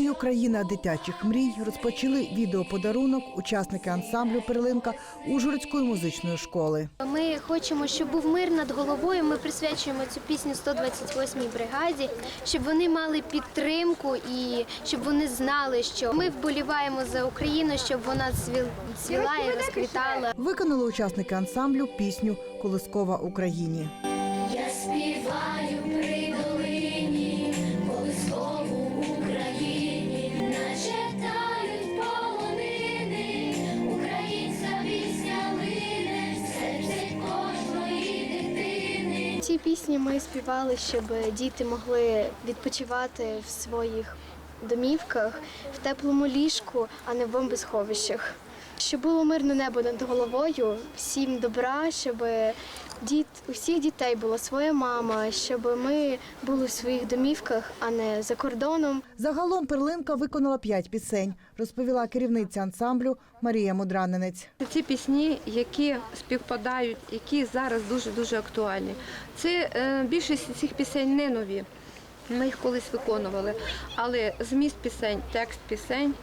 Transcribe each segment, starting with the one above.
Україна дитячих мрій розпочали відеоподарунок учасники ансамблю Перлинка Ужгородської музичної школи. Ми хочемо, щоб був мир над головою. Ми присвячуємо цю пісню 128-й бригаді, щоб вони мали підтримку і щоб вони знали, що ми вболіваємо за Україну, щоб вона цвіл- цвіла і розквітала. Виконали учасники ансамблю пісню Колискова Україні. Я співаю Ці пісні ми співали, щоб діти могли відпочивати в своїх домівках, в теплому ліжку, а не в бомбосховищах. Щоб було мирне небо над головою, всім добра, щоб діт, у всіх дітей була своя мама, щоб ми були в своїх домівках, а не за кордоном. Загалом Перлинка виконала п'ять пісень, розповіла керівниця ансамблю Марія Мудранинець. Ці пісні, які співпадають, які зараз дуже дуже актуальні. Це е, більшість цих пісень не нові. Ми їх колись виконували, але зміст пісень, текст пісень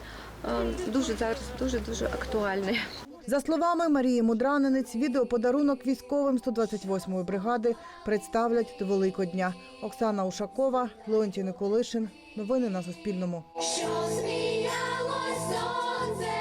дуже зараз дуже дуже актуальне. За словами Марії Мудранинець, відеоподарунок військовим 128-ї бригади представлять до Великодня. Оксана Ушакова, Леонтій Николишин. Новини на Суспільному. Що сміялось сонце